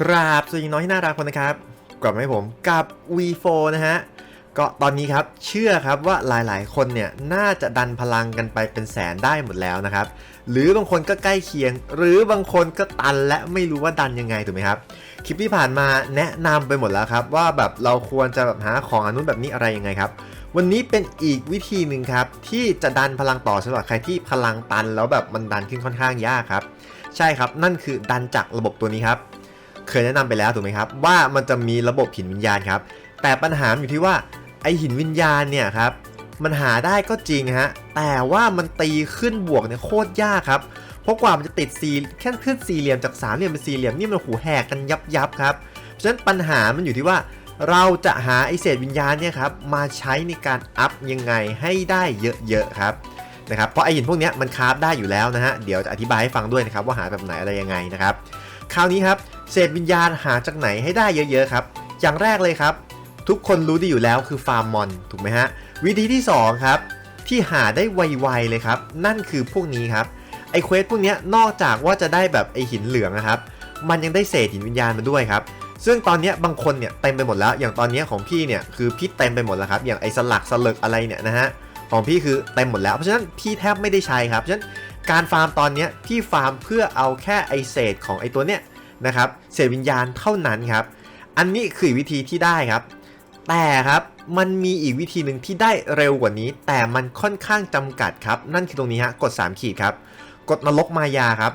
กราบสวัสดีน้อยที่น่ารักคนนะครับกลับมาให้ผมกับ V4 นะฮะก็ตอนนี้ครับเชื่อครับว่าหลายๆ คนเนี่ยน่าจะดันพลังกันไปเป็นแสนได้หมดแล้วนะครับ หรือบางคนก็ใกล้เคียง หรือบางคนก็ตันและไม่รู้ว่าดันยังไงถูกไหมครับ คลิปที่ผ่านมาแนะนำไปหมดแล้วครับว่าแบบเราควรจะแบบหาของอนุนแบบนี้อะไรยังไงครับ วันนี้เป็นอีกวิธีหนึ่งครับที่จะดันพลังต่อสำหรับใครที่พลังตันแล้วแบบมันดันขึ้นค่อนข้างยากครับ ใช่ครับนั่นคือดันจากระบบตัวนี้ครับ เคยแนะนำไปแล้วถูกไหมครับ ว่ามันจะมีระบบหินวิญญาณครับ แต่ปัญหาอยู่ที่ว่าไอหินวิญญาณเนี่ยครับมันหาได้ก็จริงฮะแต่ว่ามันตีขึ้นบวกเนี่ยโคตรยากครับเพราะกว่ามันจะติดซีแค่ขึ้นสี่เหลี่ยมจากสามเหลี่ยมเป็นสี่เหลี่ยมนี่มันหูแหกกันยับยับครับเพราะฉะนั้นปัญหามันอยู่ที่ว่าเราจะหาไอเศษวิญญาณเนี่ยครับมาใช้ในการอัพยังไงให้ได้เยอะๆครับนะครับเพราะไอหินพวกนี้มันคราฟได้อยู่แล้วนะฮะเดี๋ยวจะอธิบายให้ฟังด้วยนะครับว่าหาแบบไหนอะไรยังไงนะครับคราวนี้ครับ เศษวิญญาณหาจากไหนให้ได้เยอะๆครับ อย่างแรกเลยครับ ทุกคนรู้ดีอยู่แล้วคือฟาร์มมอนถูกไหมฮะ วิธีที่ 2 ครับ ที่หาได้ไวๆเลยครับ นั่นคือพวกนี้ครับไอเควสพวกเนี้ยนอกจากว่าจะได้แบบไอหินเหลืองนะครับ มันยังได้เศษหินวิญญาณมาด้วยครับ ซึ่งตอนเนี้ยบางคนเนี่ยเต็มไปหมดแล้ว อย่างตอนเนี้ยของพี่เนี่ยคือพี่เต็มไปหมดแล้วครับ อย่างไอสลักสลึกอะไรเนี่ยนะฮะ ของพี่คือเต็มหมดแล้ว เพราะฉะนั้นพี่แทบไม่ได้ใช้ครับ เพราะฉะนั้นการฟาร์มตอนเนี้ยพี่ฟาร์มเพื่อเอาแค่ไอเศษของไอตัวเนี้ย นะครับเศษวิญญาณเท่านั้นครับ อันนี้คือวิธีที่ได้ครับ แต่ครับมันมีอีกวิธีหนึ่งที่ได้เร็วกว่านี้ แต่มันค่อนข้างจำกัดครับ นั่นคือตรงนี้ฮะกด 3 ขีดครับ กดนรกมายาครับ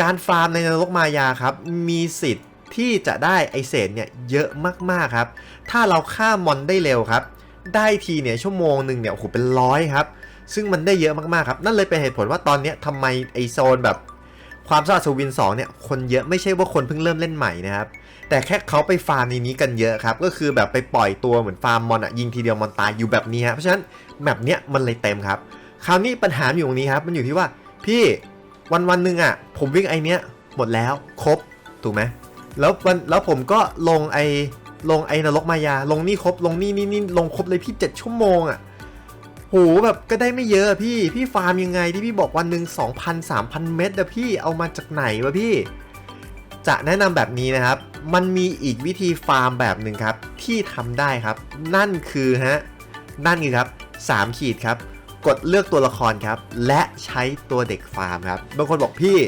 การฟาร์มในนรกมายาครับ มีสิทธิ์ที่จะได้ไอเศษเนี่ยเยอะมากๆครับ ถ้าเราฆ่ามอนได้เร็วครับ ได้ทีเนี่ยชั่วโมงหนึ่งเนี่ยโอ้โหเป็นร้อยครับ ซึ่งมันได้เยอะมากๆครับ นั่นเลยเป็นเหตุผลว่าตอนนี้ทำไมไอโซนแบบ ความสะอาดสวิน2เนี่ยคนเยอะไม่ใช่ว่าคนเพิ่งเริ่มเล่นใหม่นะครับ แต่แค่เขาไปฟาร์มในนี้กันเยอะครับ ก็คือแบบไปปล่อยตัวเหมือนฟาร์มมอนอะยิงทีเดียวมอนตายอยู่แบบนี้ฮะเพราะฉะนั้นแบบเนี้ยมันเลยเต็มครับ คราวนี้ปัญหาอยู่ตรงนี้ครับ มันอยู่ที่ว่าพี่วันวันหนึ่งอะผมวิ่งไอเนี้ยหมดแล้วครบถูกไหมแล้ววันแล้วผมก็ลงไอลงไอนรกมายา ลงนี่ครบลงนี่นี่นี่ลงครบเลยพี่ 7 ชั่วโมงอะ โหแบบก็ได้ไม่เยอะพี่ พี่ฟาร์มยังไงที่พี่บอกวันหนึ่ง2,000 3,000 เม็ดอะพี่เอามาจากไหนวะพี่ จะแนะนำแบบนี้นะครับ มันมีอีกวิธีฟาร์มแบบหนึ่งครับ ที่ทำได้ครับ นั่นคือฮะนั่นคือครับ 3 ขีดครับ กดเลือกตัวละครครับ และใช้ตัวเด็กฟาร์มครับบางคนบอกพี่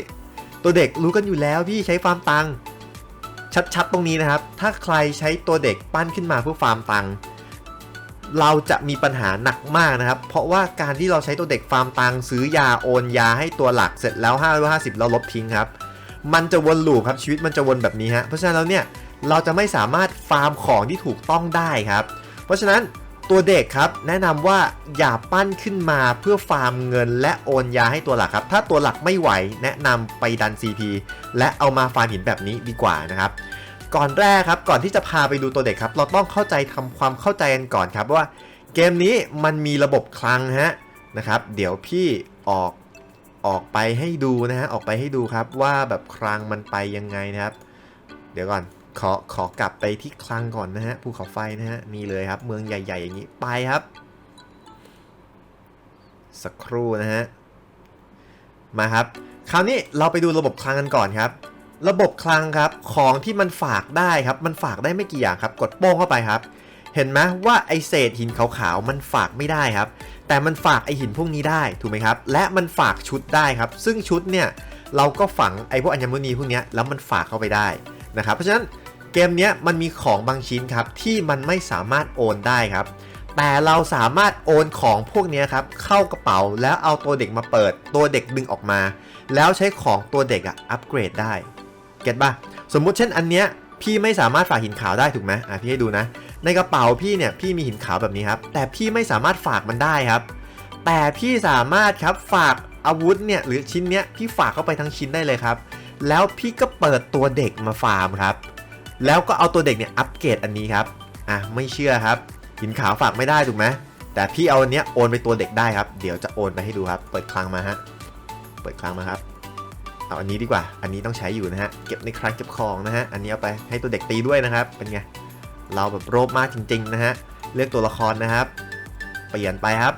ตัวเด็กรู้กันอยู่แล้วพี่ใช้ฟาร์มตังชัดๆตรงนี้นะครับ ถ้าใครใช้ตัวเด็กปั้นขึ้นมาเพื่อฟาร์มตังค์ เราจะมีปัญหาหนักมากนะครับ เพราะว่าการที่เราใช้ตัวเด็กฟาร์มตังซื้อยาโอนยาให้ตัวหลักเสร็จแล้ว550แล้วลบทิ้งครับ มันจะวนลูปครับชีวิตมันจะวนแบบนี้ฮะ เพราะฉะนั้นแล้วเนี่ยเราจะไม่สามารถฟาร์มของที่ถูกต้องได้ครับ เพราะฉะนั้นตัวเด็กครับแนะนำว่าอย่าปั้นขึ้นมาเพื่อฟาร์มเงิน และโอนยาให้ตัวหลักครับ ถ้าตัวหลักไม่ไหวแนะนำไปดัน CP และเอามาฟาร์มหินแบบนี้ดีกว่านะครับ ก่อนแรกครับก่อนที่จะพาไปดูตัวเด็กครับ เราต้องเข้าใจทำความเข้าใจกันก่อนครับว่าเกมนี้มันมีระบบคลังฮะนะครับ เดี๋ยวพี่ออกออกไปให้ดูนะฮะออกไปให้ดูครับว่าแบบคลังมันไปยังไงนะครับ เดี๋ยวก่อนขอขอกลับไปที่คลังก่อนนะฮะภูเขาไฟนะฮะนี่เลยครับ เมืองใหญ่ๆอย่างนี้ไปครับ สักครู่นะฮะมาครับ คราวนี้เราไปดูระบบคลังกันก่อนครับ ระบบคลังครับของที่มันฝากได้ครับมันฝากได้ไม่กี่อย่างครับ กดโป้งเข้าไปครับ เห็นไหมว่าไอเศษหินขาวๆมันฝากไม่ได้ครับ แต่มันฝากไอหินพวกนี้ได้ถูกไหมครับ และมันฝากชุดได้ครับ ซึ่งชุดเนี่ยเราก็ฝังไอพวกอัญมณีพวกนี้แล้วมันฝากเข้าไปได้นะครับ เพราะฉะนั้นเกมนี้มันมีของบางชิ้นครับที่มันไม่สามารถโอนได้ครับแต่เราสามารถโอนของพวกนี้ครับเข้ากระเป๋าแล้วเอาตัวเด็กมาเปิด ตัวเด็กดึงออกมา แล้วใช้ของตัวเด็กอะอัปเกรดได้ เก็ตป่ะสมมุติเช่นอันเนี้ยพี่ไม่สามารถฝากหินขาวได้ถูกไหมอะพี่ให้ดูนะ ในกระเป๋าพี่เนี่ยพี่มีหินขาวแบบนี้ครับ แต่พี่ไม่สามารถฝากมันได้ครับ แต่พี่สามารถครับฝากอาวุธเนี่ยหรือชิ้นเนี้ยพี่ฝากเข้าไปทั้งชิ้นได้เลยครับ แล้วพี่ก็เปิดตัวเด็กมาฟาร์มครับ แล้วก็เอาตัวเด็กเนี่ยอัปเกรดอันนี้ครับอะไม่เชื่อครับ หินขาวฝากไม่ได้ถูกไหมแต่พี่เอาอันเนี้ยโอนไปตัวเด็กได้ครับ เดี๋ยวจะโอนไปให้ดูครับ เปิดคลังมาฮะ เปิดคลังมาครับ เอาอันนี้ดีกว่า อันนี้ต้องใช้อยู่นะฮะ เก็บในคลังเก็บของนะฮะ อันนี้เอาไปให้ตัวเด็กตีด้วยนะครับ เป็นไง เราแบบโรบมากจริงๆนะฮะ เลือกตัวละครนะครับ เปลี่ยนไปครับ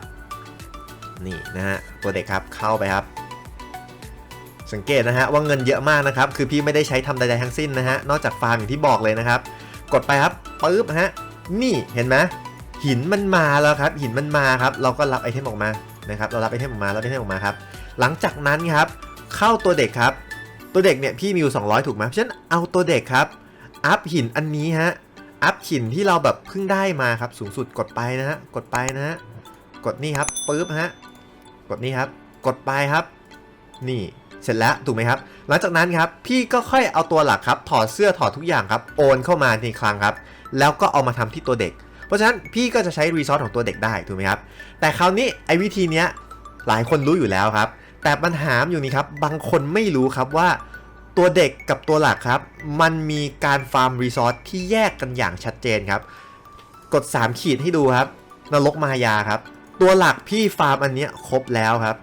นี่นะฮะ ตัวเด็กครับ เข้าไปครับ สังเกตนะฮะว่าเงินเยอะมากนะครับ คือพี่ไม่ได้ใช้ทำใดๆทั้งสิ้นนะฮะ นอกจากฟาร์มอย่างที่บอกเลยนะครับ กดไปครับปึ๊บฮะ นี่เห็นไหมหินมันมาแล้วครับ หินมันมาครับ เราก็รับไอเทมออกมานะครับ เรารับไอเทมออกมารับไอเทมออกมาครับ หลังจากนั้นครับ เข้าตัวเด็กครับ ตัวเด็กเนี่ยพี่มีอยู่ 200 ถูกไหมเพราะฉะนั้นเอาตัวเด็กครับ อัพหินอันนี้ฮะ อัพหินที่เราแบบเพิ่งได้มาครับ สูงสุดกดไปนะฮะ กดไปนะฮะ กดนี่ครับปึ๊บฮะ กดนี่ครับ กดไปครับ นี่ เสร็จแล้วถูกไหมครับ หลังจากนั้นครับ พี่ก็ค่อยเอาตัวหลักครับ ถอดเสื้อถอดทุกอย่างครับ โอนเข้ามาในคลังครับ แล้วก็เอามาทำที่ตัวเด็ก เพราะฉะนั้นพี่ก็จะใช้รีซอสของตัวเด็กได้ถูกไหมครับ แต่คราวนี้ไอ้วิธีเนี้ยหลายคนรู้อยู่แล้วครับ แต่ปัญหาอยู่นี่ครับ บางคนไม่รู้ครับว่าตัวเด็กกับตัวหลักครับ มันมีการฟาร์มรีซอสที่แยกกันอย่างชัดเจนครับ กด 3 ขีดให้ดูครับ นรกมายาครับ ตัวหลักพี่ฟาร์มอันเนี้ยครบแล้วครับ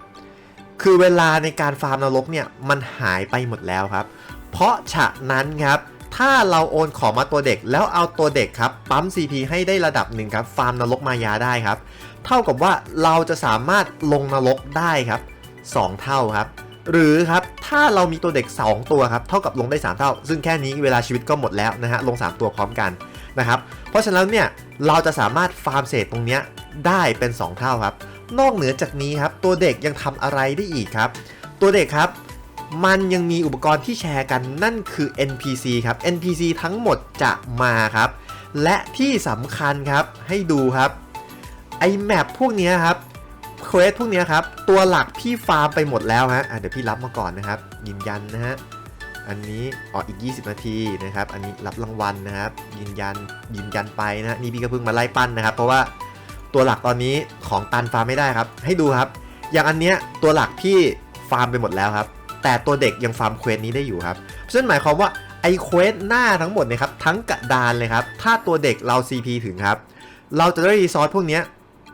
คือเวลาในการฟาร์มนรกเนี่ยมันหายไปหมดแล้วครับ เพราะฉะนั้นครับถ้าเราโอนของมาตัวเด็กแล้วเอาตัวเด็กครับปั๊ม CP ให้ได้ระดับหนึ่งครับฟาร์มนรกมายาได้ครับ เท่ากับว่าเราจะสามารถลงนรกได้ครับ 2 เท่าครับหรือครับถ้าเรามีตัวเด็ก 2 ตัวครับเท่ากับลงได้ 3 เท่า ซึ่งแค่นี้เวลาชีวิตก็หมดแล้วนะฮะลง 3 ตัวพร้อมกันนะครับเพราะฉะนั้นเนี่ยเราจะสามารถฟาร์มเศษตรงเนี้ยได้เป็น 2 เท่าครับ นอกเหนือจากนี้ครับตัวเด็กยังทำอะไรได้อีกครับ ตัวเด็กครับมันยังมีอุปกรณ์ที่แชร์กันนั่นคือ NPC ครับ NPC ทั้งหมดจะมาครับ และที่สำคัญครับให้ดูครับไอแมปพวกนี้ครับ เควสพวกเนี้ยครับ ตัวหลักพี่ฟาร์มไปหมดแล้วฮะะเดี๋ยวพี่รับมาก่อนนะครับ ยืนยันนะฮะ อันนี้อ๋ออีก 20 นาทีนะครับ อันนี้รับรางวัลนะครับ ยืนยันยืนยันไปนะฮะนี่พี่ก็เพิ่งมาไล่ปั้นนะครับ เพราะว่าตัวหลักตอนนี้ของตันฟาร์มไม่ได้ครับ ให้ดูครับ อย่างอันเนี้ยตัวหลักพี่ฟาร์มไปหมดแล้วครับ แต่ตัวเด็กยังฟาร์มเควสนี้ได้อยู่ครับเพราะฉะนั้นหมายความว่าไอเควสหน้าทั้งหมดเนี่ยครับทั้งกระดานเลยครับ ถ้าตัวเด็กเรา CP ถึงครับ เราจะได้รีซอสพวกเนี้ย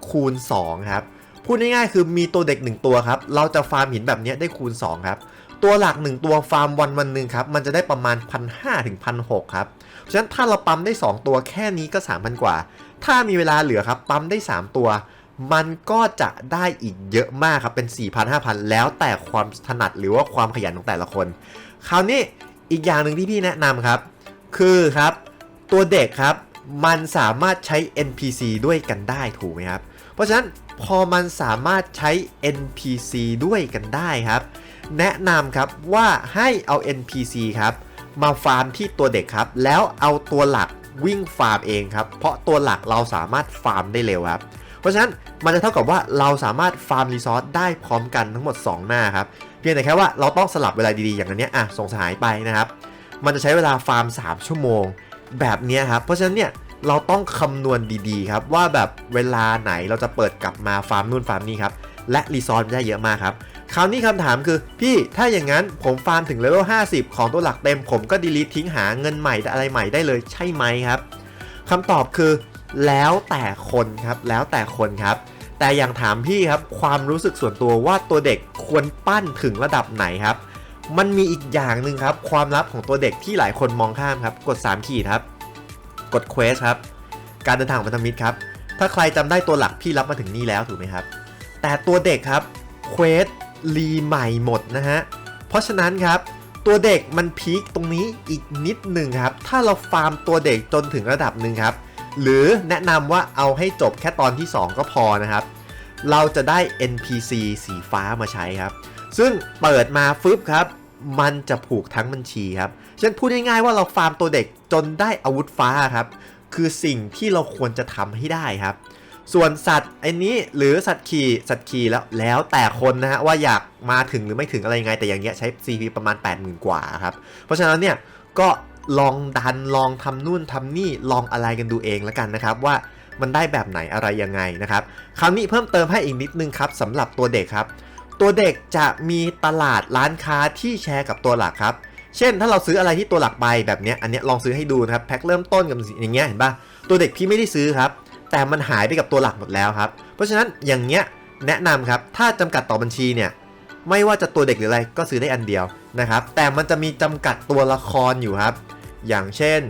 คูณ 2 ครับ พูดง่ายๆคือมีตัวเด็ก 1 ตัวครับ เราจะฟาร์มหินแบบนี้ได้คูณ 2 ครับ ตัวหลัก 1 ตัวฟาร์มวันวันหนึ่งครับ มันจะได้ประมาณ 1,500ถึง1,600ครับ เพราะฉะนั้นถ้าเราปั๊มได้ 2 ตัวแค่นี้ก็ 3,000 กว่า ถ้ามีเวลาเหลือครับ ปั๊มได้ 3 ตัว มันก็จะได้อีกเยอะมากครับเป็น 4,000 5,000 แล้วแต่ความถนัดหรือว่าความขยันของแต่ละคน คราวนี้อีกอย่างหนึ่งที่พี่แนะนำครับ คือครับตัวเด็กครับมันสามารถใช้ NPC ด้วยกันได้ถูกไหมครับ เพราะฉะนั้น พอมันสามารถใช้ NPC ด้วยกันได้ครับ แนะนำครับว่าให้เอา NPC ครับมาฟาร์มที่ตัวเด็กครับ แล้วเอาตัวหลักวิ่งฟาร์มเองครับ เพราะตัวหลักเราสามารถฟาร์มได้เร็วครับ เพราะฉะนั้นมันจะเท่ากับว่าเราสามารถฟาร์มรีซอสได้พร้อมกันทั้งหมด 2 หน้าครับ เพียงแต่แค่ว่าเราต้องสลับเวลาดีๆ อย่างนี้อะส่งสหายไปนะครับ มันจะใช้เวลาฟาร์ม 3 ชั่วโมง แบบนี้ครับ เพราะฉะนั้นเนี่ย เราต้องคำนวณดีๆครับว่าแบบเวลาไหนเราจะเปิดกลับมาฟาร์มนู่นฟาร์มนี่ครับและรีซอสได้เยอะมากครับคราวนี้คำถามคือพี่ถ้าอย่างนั้นผมฟาร์มถึงเลเวล50 ของตัวหลักเต็ม ผมก็ดีลีททิ้งหาเงินใหม่อะไรใหม่ได้เลยใช่ไหมครับคำตอบคือแล้วแต่คนครับแล้วแต่คนครับ แต่อย่างถามพี่ครับความรู้สึกส่วนตัวว่าตัวเด็กควรปั้นถึงระดับไหนครับ มันมีอีกอย่างหนึ่งครับความลับของตัวเด็กที่หลายคนมองข้ามครับกด 3 ขีดครับ กด Quest ครับ การเดินทางของพันธมิตรครับ ถ้าใครจำได้ตัวหลักพี่รับมาถึงนี่แล้วถูกไหมครับ แต่ตัวเด็กครับ Quest รีใหม่หมดนะฮะ เพราะฉะนั้นครับตัวเด็กมันพีคตรงนี้อีกนิดหนึ่งครับ ถ้าเราฟาร์มตัวเด็กจนถึงระดับหนึ่งครับ หรือแนะนำว่าเอาให้จบแค่ตอนที่ 2 ก็พอนะครับ เราจะได้ NPC สีฟ้ามาใช้ครับ ซึ่งเปิดมาฟึบครับ มันจะผูกทั้งบัญชีครับเช่นพูดง่ายๆว่าเราฟาร์มตัวเด็กจนได้อาวุธฟ้าครับ คือสิ่งที่เราควรจะทำให้ได้ครับ ส่วนสัตว์ไอ้นี้หรือสัตว์ขี่สัตว์ขี่แล้วแล้วแต่คนนะฮะว่าอยากมาถึงหรือไม่ถึงอะไรยังไง แต่อย่างเงี้ยใช้ CP ประมาณ 80,000 กว่าครับ เพราะฉะนั้นเนี่ยก็ลองดันลองทำนู่นทำนี่ลองอะไรกันดูเองแล้วกันนะครับว่ามันได้แบบไหนอะไรยังไงนะครับคราวนี้เพิ่มเติมให้อีกนิดนึงครับสำหรับตัวเด็กครับ ตัวเด็กจะมีตลาดร้านค้าที่แชร์กับตัวหลักครับ เช่น ถ้าเราซื้ออะไรที่ตัวหลักไปแบบเนี้ยอันเนี้ยลองซื้อให้ดูนะครับแพ็คเริ่มต้นกับอย่างเงี้ยเห็นปะตัวเด็กพี่ไม่ได้ซื้อครับ แต่มันหายไปกับตัวหลักหมดแล้วครับ เพราะฉะนั้นอย่างเงี้ยแนะนำครับถ้าจำกัดต่อบัญชีเนี่ยไม่ว่าจะตัวเด็กหรืออะไรก็ซื้อได้อันเดียวนะครับ แต่มันจะมีจำกัดตัวละครอยู่ครับ อย่างเช่น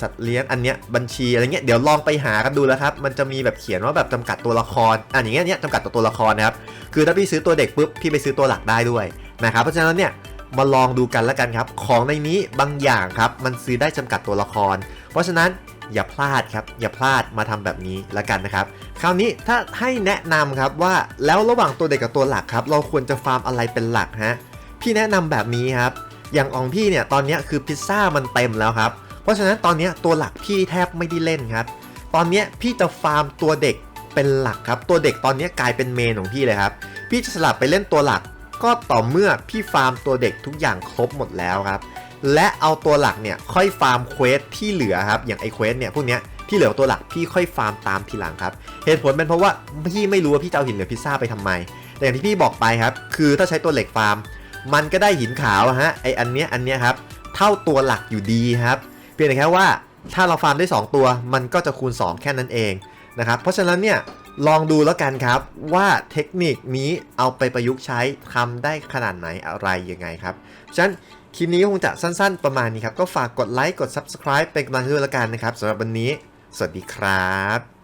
สัตว์เลี้ยงอันเนี้ยบัญชีอะไรเงี้ยเดี๋ยวลองไปหากันดูแล้วครับมันจะมีแบบเขียนว่าแบบจำกัดตัวละครอันอย่างเงี้ยเนี้ยจำกัดตัวตัวละครนะครับคือถ้าพี่ซื้อตัวเด็กปุ๊บพี่ไปซื้อตัวหลักได้ด้วยนะครับเพราะฉะนั้นเนี่ยมาลองดูกันแล้วกันครับ ของในนี้บางอย่างครับมันซื้อได้จำกัดตัวละคร เพราะฉะนั้นอย่าพลาดครับ อย่าพลาดมาทำแบบนี้แล้วกันนะครับ คราวนี้ถ้าให้แนะนำครับว่าแล้วระหว่างตัวเด็กกับตัวหลักครับ เราควรจะฟาร์มอะไรเป็นหลักฮะพี่แนะนำแบบนี้ครับ อย่างของพี่เนี่ยตอนเนี้ยคือพิซซ่ามันเต็มแล้วครับ เพราะฉะนั้นตอนนี้ตัวหลักพี่แทบไม่ได้เล่นครับ ตอนนี้พี่จะฟาร์มตัวเด็กเป็นหลักครับ ตัวเด็กตอนนี้กลายเป็นเมนของพี่เลยครับ พี่จะสลับไปเล่นตัวหลัก ก็ต่อเมื่อพี่ฟาร์มตัวเด็กทุกอย่างครบหมดแล้วครับ และเอาตัวหลักเนี่ยค่อยฟาร์มเควสที่เหลือครับ อย่างไอเควสเนี่ยพวกเนี้ยที่เหลือตัวหลักพี่ค่อยฟาร์มตามทีหลังครับ เหตุผลเป็นเพราะว่าพี่ไม่รู้ว่าพี่จะเอาหินเหลือพิซซ่าไปทำไม แต่อย่างที่พี่บอกไปครับ คือถ้าใช้ตัวเหล็กฟาร์ม มันก็ได้หินขาวฮะไออันเนี้ยอันเนี้ยครับ เท่าตัวหลักอยู่ดีครับ เพียงแต่แค่ว่าถ้าเราฟาร์มได้ 2 ตัว มันก็จะคูณ 2 แค่นั้นเองนะครับเพราะฉะนั้นเนี่ยลองดูแล้วกันครับว่าเทคนิคนี้เอาไปประยุกต์ใช้ทำได้ขนาดไหนอะไรยังไงครับฉะนั้นคลิปนี้คงจะสั้นๆประมาณนี้ครับ ก็ฝากกดไลค์กด Subscribe เป็นกำลังใจด้วยแล้วกันนะครับสำหรับวันนี้ สวัสดีครับ